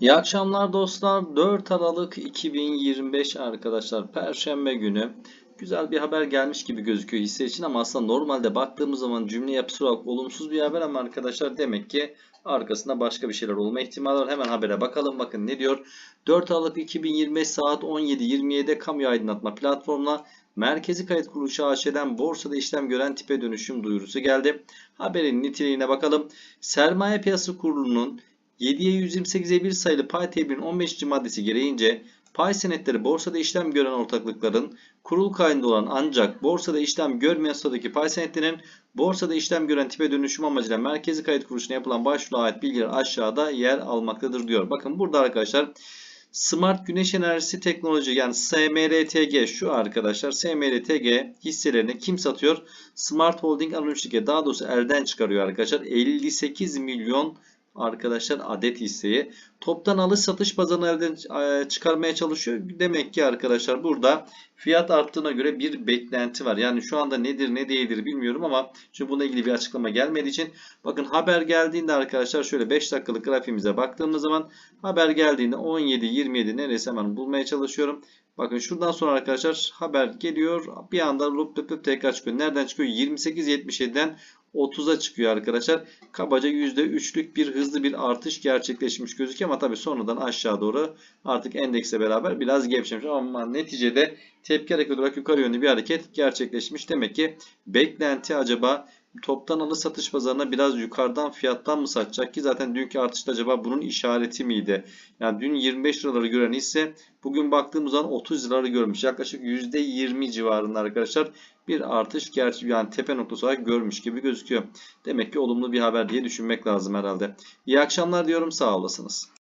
İyi akşamlar dostlar. 4 Aralık 2025 arkadaşlar. Perşembe günü. Güzel bir haber gelmiş gibi gözüküyor hisse için ama aslında normalde baktığımız zaman cümle yapısı olarak olumsuz bir haber ama arkadaşlar demek ki arkasında başka bir şeyler olma ihtimali var. Hemen habere bakalım. Bakın ne diyor? 4 Aralık 2025 saat 17.27'de kamu aydınlatma platformuna Merkezi Kayıt Kuruluşu AŞ'den borsada işlem gören tipe dönüşüm duyurusu geldi. Haberin niteliğine bakalım. Sermaye Piyasası Kurulu'nun 7'ye 128'e 1 sayılı pay tebliğinin 15. maddesi gereğince pay senetleri borsada işlem gören ortaklıkların kurul kaydında olan ancak borsada işlem görmeyen statüdeki pay senetlerinin borsada işlem gören tipe dönüşüm amacıyla merkezi kayıt kuruluşuna yapılan başvuru ait bilgiler aşağıda yer almaktadır diyor. Bakın burada arkadaşlar Smart Güneş Enerjisi Teknoloji yani SMRTG şu arkadaşlar SMRTG hisselerini kim satıyor? Smart Holding Anonim Şirketi daha doğrusu elden çıkarıyor arkadaşlar. 58 milyon arkadaşlar adet hisseyi toptan alış satış pazarını e, çıkarmaya çalışıyor. Demek ki arkadaşlar burada fiyat arttığına göre bir beklenti var. Yani şu anda nedir ne değildir bilmiyorum ama çünkü bununla ilgili bir açıklama gelmediği için bakın haber geldiğinde arkadaşlar şöyle 5 dakikalık grafiğimize baktığımız zaman haber geldiğinde 17 27 neresi hemen bulmaya çalışıyorum. Bakın şuradan sonra arkadaşlar haber geliyor. Bir anda loop loop loop tekrar çıkıyor. Nereden çıkıyor? 28.77'den 30'a çıkıyor arkadaşlar. Kabaca %3'lük bir hızlı bir artış gerçekleşmiş gözüküyor ama tabii sonradan aşağı doğru artık endekse beraber biraz gevşemiş ama neticede tepki hareketi olarak yukarı yönlü bir hareket gerçekleşmiş. Demek ki beklenti acaba toptan alış satış pazarına biraz yukarıdan fiyattan mı satacak ki zaten dünkü artışta acaba bunun işareti miydi? Yani dün 25 liraları gören ise bugün baktığımız zaman 30 liraları görmüş. Yaklaşık %20 civarında arkadaşlar bir artış gerçi yani tepe noktası olarak görmüş gibi gözüküyor. Demek ki olumlu bir haber diye düşünmek lazım herhalde. İyi akşamlar diyorum sağ olasınız.